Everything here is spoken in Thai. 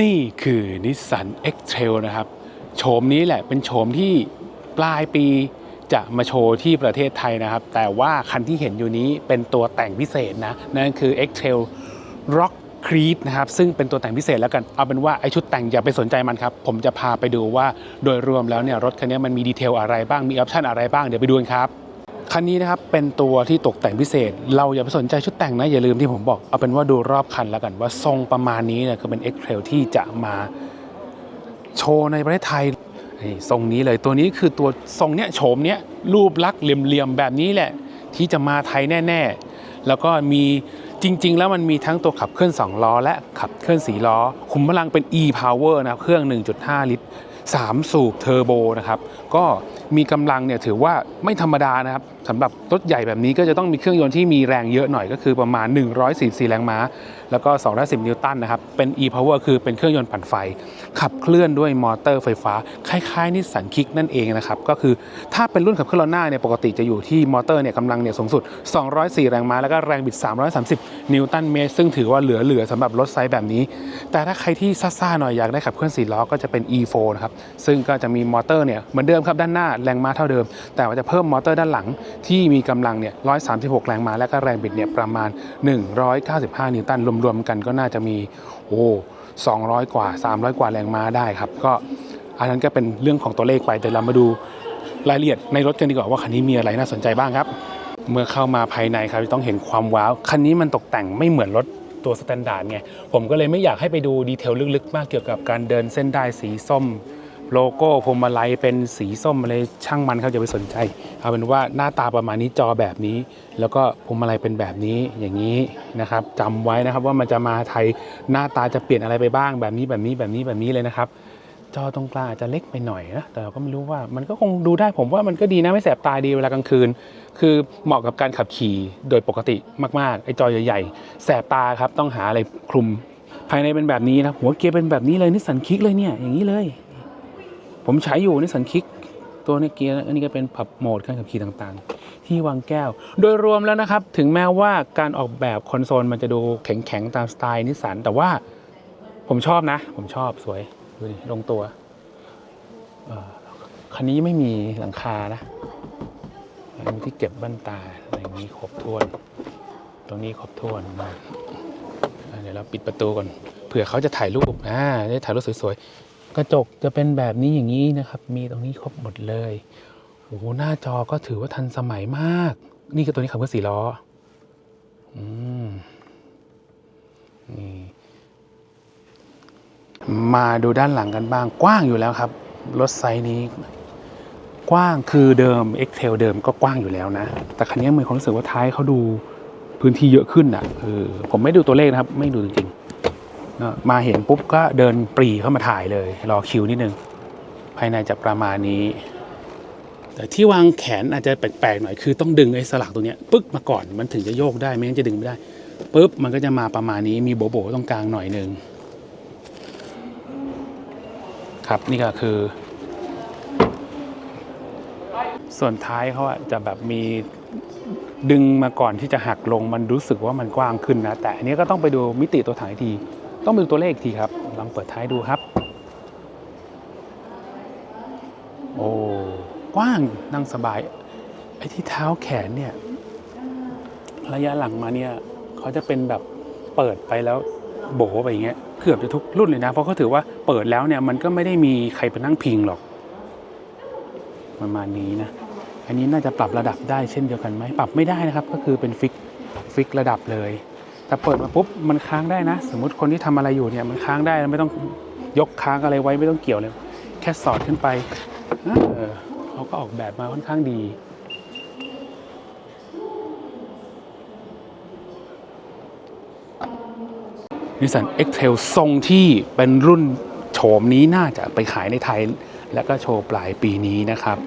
นี่คือนิสสัน X-Trail นะครับ โฉมนี้แหละเป็นโฉมที่ปลายปีจะมาโชว์ที่ประเทศไทยนะครับ แต่ว่าคันที่เห็นอยู่นี้เป็นตัวแต่งพิเศษนะ นั่นคือ X-Trail Rock Creed นะครับ ซึ่งเป็นตัวแต่งพิเศษแล้วกัน เอาเป็นว่าไอชุดแต่งอย่าไปสนใจมันครับ ผมจะพาไปดูว่าโดยรวมแล้วเนี่ยรถคันนี้มันมีดีเทลอะไรบ้าง มีออปชันอะไรบ้าง เดี๋ยวไปดูกันครับ คันนี้นะครับเป็นตัวที่ตกแต่งพิเศษ เราอย่าไปสนใจชุดแต่งนะ อย่าลืมที่ผมบอก เอาเป็นว่าดูรอบคันแล้วกันว่าทรงประมาณนี้เนี่ยคือเป็น X Trail ที่จะมาโชว์ในประเทศไทยทรงนี้เลยตัวนี้คือตัวทรงเนี้ยโฉมเนี้ยรูปลักษณ์เหลี่ยมๆแบบนี้แหละ ที่จะมาไทยแน่ ๆ แล้วก็มีจริง ๆ แล้วมันมีทั้งตัวขับเคลื่อน 2 ล้อ และขับเคลื่อน 4 ล้อ คุมพลังเป็น e power นะครับเครื่อง 1.5 ลิตร 3 สูบเทอร์โบนะครับก็มีกำลังเนี่ยถือว่าไม่ธรรมดานะครับสำหรับรถใหญ่แบบนี้ก็จะต้องมีเครื่องยนต์ที่มีแรงเยอะหน่อยก็คือประมาณ 144 แรงม้า แล้วก็ 210 นิวตันนะครับ เป็น e-power คือเป็นเครื่องยนต์ปั่นไฟ ขับเคลื่อนด้วยมอเตอร์ไฟฟ้า คล้ายๆนิสสันคิกนั่นเองนะครับ ก็คือถ้าเป็นรุ่นขับเคลื่อนล้อหน้าเนี่ยปกติจะอยู่ที่มอเตอร์เนี่ยกำลังเนี่ยสูงสุด 204 แรงม้า แล้วก็แรงบิด 330 นิวตันเมตร ซึ่งถือว่าเหลือๆสำหรับรถไซส์แบบนี้ แต่ถ้าใครที่ซ่าๆหน่อยอยากได้ขับเคลื่อน4ล้อก็จะเป็น e4 นะครับซึ่งก็จะมีมอเตอร์เนี่ยเหมือนเดิมครับด้านหน้าแรงม้าเท่าเดิม แต่ว่าจะเพิ่มมอเตอร์ด้านหลังที่มีกำลังเนี่ย136 แรงม้าและก็แรงบิดเนี่ยประมาณ 195 นิวตันรวมๆกันก็น่าจะมีโอ้200 กว่า 300 กว่าแรงม้าได้ครับ ก็อันนั้นก็เป็นเรื่องของตัวเลขไปแต่เรามาดูรายละเอียดในรถกันดีกว่าว่าคันนี้มีอะไรน่าสนใจบ้างครับ เมื่อเข้ามาภายในครับจะต้องเห็นความว้าวคันนี้มันตกแต่งไม่เหมือนรถตัวสแตนดาร์ดไงผมก็เลยไม่อยากให้ไปดูดีเทลลึกๆ มากเกี่ยวกับการเดินเส้นได้สีส้ม โลโก้พวงมาลัยเป็นสีส้มอะไรช่างมันครับอย่าไปสนใจ เอาเป็นว่าหน้าตาประมาณนี้จอแบบนี้ แล้วก็พวงมาลัยเป็นแบบนี้อย่างนี้นะครับจำไว้นะครับว่ามันจะมาไทยหน้าตาจะเปลี่ยนอะไรไปบ้างแบบนี้แบบนี้แบบนี้แบบนี้เลยนะครับจอตรงกลางอาจจะเล็กไปหน่อยนะแต่เราก็ไม่รู้ว่ามันก็คงดูได้ผมว่ามันก็ดีนะไม่แสบตาดีเวลากลางคืน คือเหมาะกับการขับขี่โดยปกติมากๆไอ้จอใหญ่ๆ แสบตาครับต้องหาอะไรคลุม ภายในเป็นแบบนี้นะหัวเกียร์เป็นแบบนี้เลยนิสสันคิกเลยเนี่ยอย่างนี้เลย ผมใช้อยู่นิสันคิกตัวนี้เกียร์อันนี้ก็เป็นผับโหมดการขับขี่ต่างๆ ที่วางแก้ว โดยรวมแล้วนะครับ ถึงแม้ว่าการออกแบบคอนโซลมันจะดูแข็งๆ ตามสไตล์นิสสันแต่ว่าผมชอบนะ ผมชอบสวยดูดิลงตัวคันนี้ไม่มีหลังคานะมีที่เก็บบ้านตาอะไรนี้ครบถ้วน ตรงนี้ครบถ้วนนะเดี๋ยวเราปิดประตูก่อนเผื่อเขาจะถ่ายรูปอ่าได้ถ่ายรูปสวยๆ กระจกจะเป็นแบบนี้อย่างนี้นะครับ มีตรงนี้ครบหมดเลยโอ้โหหน้าจอก็ถือว่าทันสมัยมาก นี่คือตัวนี้ขับเคลื่อสี่ล้ออืมนี่มาดูด้านหลังกันบ้างกว้างอยู่แล้วครับ รถไซส์นี้ กว้างคือเดิม x t a i l เดิมก็กว้างอยู่แล้วนะ แต่คันนี้มีความรู้สึกว่าท้ายเขาดูพื้นที่เยอะขึ้นอะเออผมไม่ดูตัวเลขนะครับ ไม่ดูจริงๆ มาเห็นปุ๊บก็เดินปรีเข้ามาถ่ายเลย รอคิวนิดนึง ภายในจะประมาณนี้ แต่ที่วางแขนอาจจะแปลกๆหน่อยคือต้องดึงไอ้สลักตัวเนี้ยปึ๊กมาก่อนมันถึงจะโยกได้ไม่งั้นจะดึงไม่ได้ปึ๊บมันก็จะมาประมาณนี้มีโบโบตรงกลางหน่อยหนึ่งครับนี่ก็คือ ส่วนท้ายเขาจะแบบมีดึงมาก่อนที่จะหักลงมันรู้สึกว่ามันกว้างขึ้นนะ แต่อันนี้ก็ต้องไปดูมิติตัวถังอีที ต้องไปดูตัวเลขอีกทีครับ ลองเปิดท้ายดูครับ โอ้กว้างนั่งสบาย ไอ้ที่เท้าแขนเนี่ย ระยะหลังมาเนี่ยเขาจะเป็นแบบเปิดไปแล้วโบไปอย่างเงี้ยเกือบจะทุกรุ่นเลยนะ เพราะเขาถือว่าเปิดแล้วเนี่ยมันก็ไม่ได้มีใครไปนั่งพิงหรอกประมาณนี้นะ อันนี้น่าจะปรับระดับได้เช่นเดียวกันไหมปรับไม่ได้นะครับ ก็คือเป็นฟิกฟิกระดับเลย แต่เปิดมาปุ๊บมันค้างได้นะ สมมุติคนที่ทำอะไรอยู่เนี่ยมันค้างได้ไม่ต้องยกค้างอะไรไว้ไม่ต้องเกี่ยวเลย แค่สอดขึ้นไปเออเขาก็ออกแบบมาค่อนข้างดีนิสสัน X-Trail ทรงที่เป็นรุ่นโฉมนี้น่าจะไปขายในไทย และก็โชว์ปลายปีนี้นะครับ